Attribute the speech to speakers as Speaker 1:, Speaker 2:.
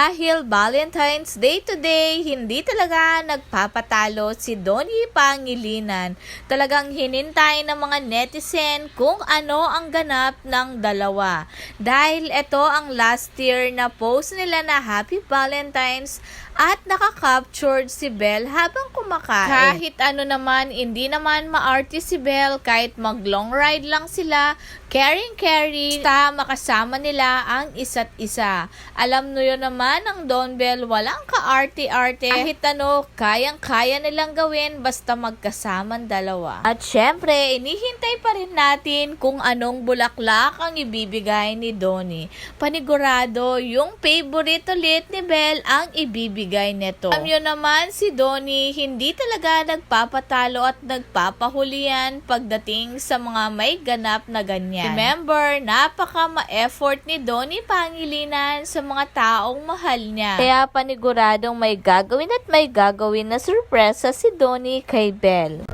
Speaker 1: Dahil Valentine's Day today, hindi talaga nagpapatalo si Donnie Pangilinan. Talagang hinintay ng mga netizen kung ano ang ganap ng dalawa. Dahil ito ang last year na post nila na Happy Valentine's at nakaka-captured si Belle habang kumakain. Kahit ano naman, hindi naman maarte si Belle kahit mag long ride lang sila, caring caring, basta makasama nila ang isa't isa. Alam nyo yun naman ang Don Bell, walang kaarte-arte. Kahit ano, kayang-kaya nilang gawin basta magkasamang dalawa. At syempre, inihintay pa rin natin kung anong bulaklak ang ibibigay ni Donnie. Panigurado, yung favorite ulit ni Belle ang ibibigay nito. Alam naman, si Donnie hindi talaga nagpapatalo at nagpapahulian pagdating sa mga may ganap na ganyan. Remember, napaka ma-effort ni Donnie Pangilinan sa mga taong mahal niya. Kaya paniguradong may gagawin at may gagawin na sorpresa si Donnie kay Belle.